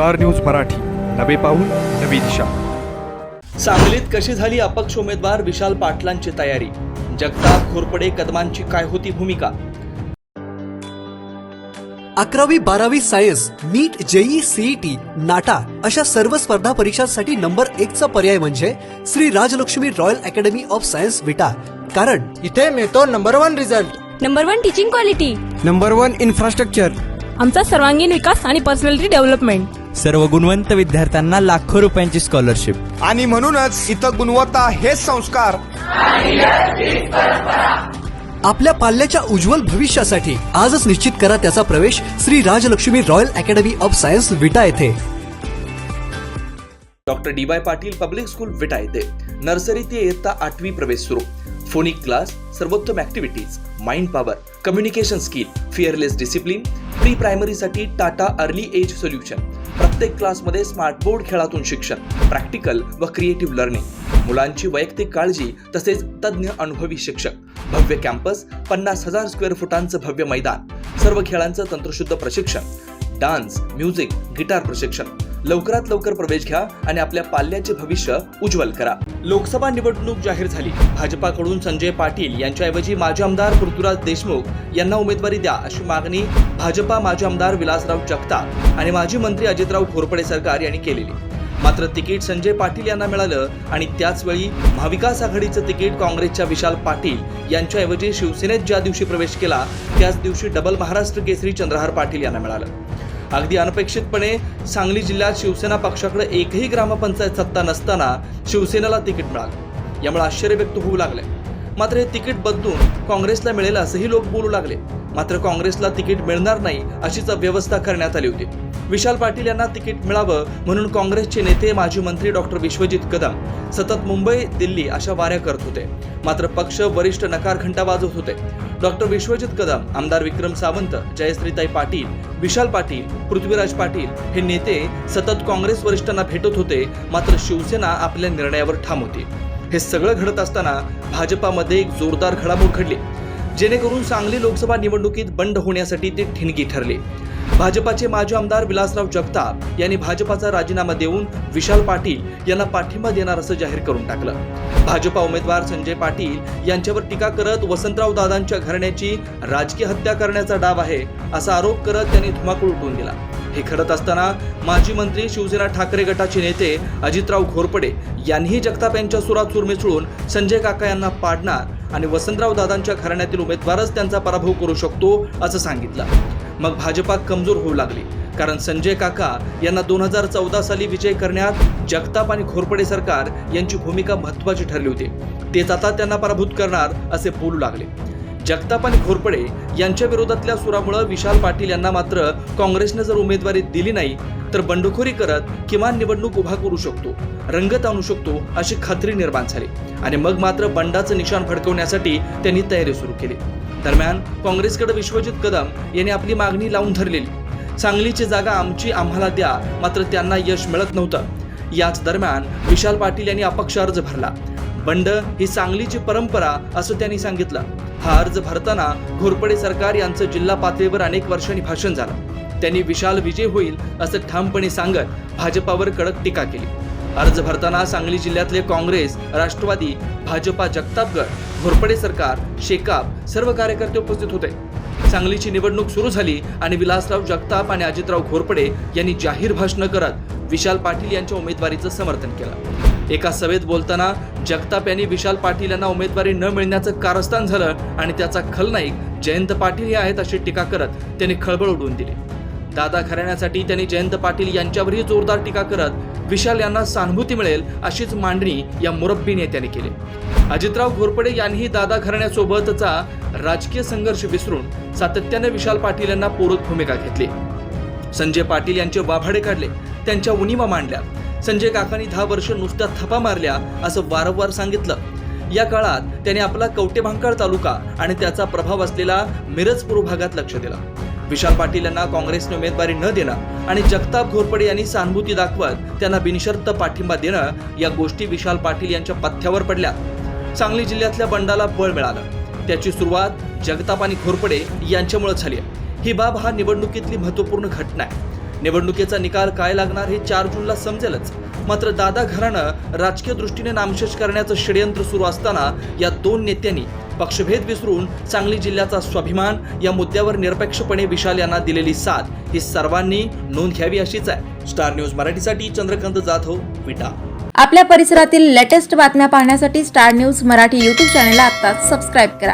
Star news Marathi. नवे पाऊल नवी दिशा. सांगलीत कशी झाली अपक्ष उमेदवार विशाल पाटलांची तयारी? जगताप घोरपडे कदमांची काय होती भूमिका? अकरावी बारावी science NEET JEE CET NATA अशा सर्व स्पर्धा परीक्षांसाठी नंबर एकचा पर्याय म्हणजे Shri Rajlakshmi royal academy of science Vita. कारण इथे मिळतो number one result. Number one teaching quality. Number one infrastructure. आमचा सर्वांगीण विकास आणि पर्सनॅलिटी डेव्हलपमेंट. सर्व गुणवंत विद्यार्थ्यांना लाखो रुपयांची स्कॉलरशिप आणि म्हणूनच इथं गुणवत्ता हेच संस्कार. आपल्या पाल्याच्या उज्ज्वल भविष्यासाठी आजच निश्चित करा त्याचा प्रवेश Shri Rajlakshmi royal academy of science Vita येथे. Doctor D Y Patil public school Vita येथे. नर्सरी ते इयत्ता आठवी प्रवेश सुरू. फोनिक क्लास सर्वोत्तम activities mind power communication skill fearless discipline pre प्रायमरीसाठी Tata early age solution प्रत्येक क्लासमध्ये स्मार्ट बोर्ड खेळातून शिक्षण प्रॅक्टिकल व क्रिएटिव्ह लर्निंग मुलांची वैयक्तिक काळजी तसेच तज्ज्ञ अनुभवी शिक्षक भव्य कॅम्पस पन्नास हजार स्क्वेअर फुटांचं भव्य मैदान सर्व खेळांचं तंत्रशुद्ध प्रशिक्षण डान्स म्युझिक गिटार प्रशिक्षण लवकरात लवकर प्रवेश घ्या आणि आपल्या पाल्याचे भविष्य उज्ज्वल करा. लोकसभा निवडणूक जाहीर झाली. भाजपाकडून संजय पाटील यांच्याऐवजी माजी आमदार पृथ्वीराज देशमुख यांना उमेदवारी द्या अशी मागणी भाजपा माजी आमदार विलासराव जगताप आणि माजी मंत्री अजितराव घोरपडे सरकार यांनी केलेली. मात्र तिकीट संजय पाटील यांना मिळालं आणि त्याचवेळी महाविकास आघाडीचं तिकीट काँग्रेसच्या विशाल पाटील यांच्याऐवजी शिवसेनेत ज्या दिवशी प्रवेश केला त्याच दिवशी डबल महाराष्ट्र केसरी चंद्रहार पाटील यांना मिळालं. अगदी अनपेक्षितपणे सांगली जिल्ह्यात शिवसेना पक्षाकडे एकही ग्रामपंचायत सत्ता नसताना शिवसेनेला तिकीट मिळालं. यामुळे आश्चर्य व्यक्त होऊ लागलंय. मात्र हे तिकीट बदलून काँग्रेसला मिळेल असंही लोक बोलू लागले. मात्र काँग्रेसला तिकीट मिळणार नाही अशीच व्यवस्था करण्यात आली होती. विशाल पाटील यांना तिकीट मिळावं म्हणून काँग्रेसचे नेते माजी मंत्री डॉक्टर विश्वजित कदम सतत मुंबई दिल्ली अशा वाऱ्या करत होते. मात्र पक्ष वरिष्ठ नकार घंटा वाजवत होते. डॉक्टर विश्वजित कदम आमदार विक्रम सावंत जयश्रीताई पाटील विशाल पाटील पृथ्वीराज पाटील हे नेते सतत काँग्रेस वरिष्ठांना भेटत होते. मात्र शिवसेना आपल्या निर्णयावर ठाम होती. हे सगळं घडत असताना भाजपामध्ये एक जोरदार घडामोड घडली. जेणेकरून सांगली लोकसभा निवडणुकीत बंड होण्यासाठी ते ठिणगी ठरले. भाजपाचे माजी आमदार विलासराव जगताप यांनी भाजपाचा राजीनामा देऊन विशाल पाटील यांना पाठिंबा देणार असं जाहीर करून टाकलं. भाजपा उमेदवार संजय पाटील यांच्यावर टीका करत वसंतराव दादांच्या घराण्याची राजकीय हत्या करण्याचा डाव आहे असा आरोप करत त्यांनी धुमाकूळ उठवून दिला. हे घडत असताना माजी मंत्री शिवसेना ठाकरे गटाचे नेते अजितराव घोरपडे यांनीही जगताप यांच्या सुरात सूर मिसळून संजय काका यांना पाडणार आणि वसंतराव दादांच्या घराण्यातील उमेदवारच त्यांचा पराभव करू शकतो असं सांगितलं. मग भाजपा कमजोर होऊ लागली कारण संजय काका यांना दोन हजार चौदा साली विजय करण्यात जगताप आणि घोरपडे सरकार यांची भूमिका महत्वाची ठरली होती. तेच आता त्यांना पराभूत करणार असे बोलू लागले. जगताप आणि घोरपडे यांच्या विरोधातल्या सुरामुळे विशाल पाटील यांना मात्र काँग्रेसनं जर उमेदवारी दिली नाही तर बंडखोरी करत किमान निवडणूक उभा करू शकतो रंगत आणू शकतो अशी खात्री निर्माण झाली. आणि मग मात्र बंडाचं निशाण फडकवण्यासाठी त्यांनी तयारी सुरू केली. दरम्यान काँग्रेसकडे विश्वजित कदम यांनी आपली मागणी लावून धरलेली. सांगलीची जागा आमची आम्हाला द्या मात्र त्यांना यश मिळत नव्हतं. याच दरम्यान विशाल पाटील यांनी अपक्ष अर्ज भरला. बंड ही सांगलीची परंपरा असं त्यांनी सांगितलं. हा अर्ज भरताना घोरपडे सरकार यांचं जिल्हा पातळीवर अनेक वर्षांनी भाषण झालं. त्यांनी विशाल विजय होईल असं ठामपणे सांगत भाजपावर कडक टीका केली. अर्ज भरताना सांगली जिल्ह्यातले काँग्रेस राष्ट्रवादी भाजपा जगतापगड घोरपडे सरकार शेकाप सर्व कार्यकर्ते उपस्थित होते. सांगलीची निवडणूक सुरू झाली आणि विलासराव जगताप आणि अजितराव घोरपडे यांनी जाहीर भाषणं करत विशाल पाटील यांच्या उमेदवारीचं समर्थन केलं. एका सभेत बोलताना जगताप यांनी विशाल पाटील यांना उमेदवारी न मिळण्याचं कारस्थान झालं आणि त्याचा खलनाईक जयंत पाटील हे आहेत अशी टीका करत त्यांनी खळबळ उडवून दिली. दादा घराण्यासाठी त्यांनी जयंत पाटील यांच्यावरही जोरदार टीका करत विशाल यांना सहानुभूती मिळेल अशीच मांडणी या मुरब्बी नेत्याने केली. अजितराव घोरपडे यांनीही दादा घराण्यासोबतचा राजकीय संघर्ष विसरून सातत्याने विशाल पाटील यांना पूरक भूमिका घेतली. संजय पाटील यांचे वाभाडे काढले त्यांच्या उनिमा मांडल्या. संजय काकांनी दहा वर्ष नुसत्या थपा मारल्या असं वारंवार सांगितलं. या काळात त्याने आपला कवटेभांकाळ तालुका आणि त्याचा प्रभाव असलेला मिरज पूर्व भागात लक्ष दिलं. विशाल पाटील यांना काँग्रेसने उमेदवारी न देणं आणि जगताप घोरपडे यांनी सहानुभूती दाखवत त्यांना बिनशर्त पाठिंबा देणं या गोष्टी विशाल पाटील यांच्या पथ्यावर पडल्या. सांगली जिल्ह्यातल्या बंडाला बळ मिळालं. त्याची सुरुवात जगताप आणि घोरपडे यांच्यामुळे झाली आहे. ही बाब हा निवडणुकीतली महत्त्वपूर्ण घटना आहे. निवडणुकीचा निकाल काय लागणार हे चार जूनला समजेलच. मात्र दादा घराणं राजकीय दृष्टीने नामशेष करण्याचं षडयंत्र सुरू असताना या दोन नेत्यांनी पक्षभेद विसरून सांगली जिल्ह्याचा स्वाभिमान या मुद्द्यावर निरपेक्षपणे विशाल यांना दिलेली साथ ही सर्वांनी नोंद घ्यावी अशीच आहे. स्टार न्यूज मराठीसाठी चंद्रकांत जाधव विटा. आपल्या परिसरातील लेटेस्ट बातम्या पाहण्यासाठी स्टार न्यूज मराठी यूट्यूब चॅनलला आत्ताच सबस्क्राईब करा.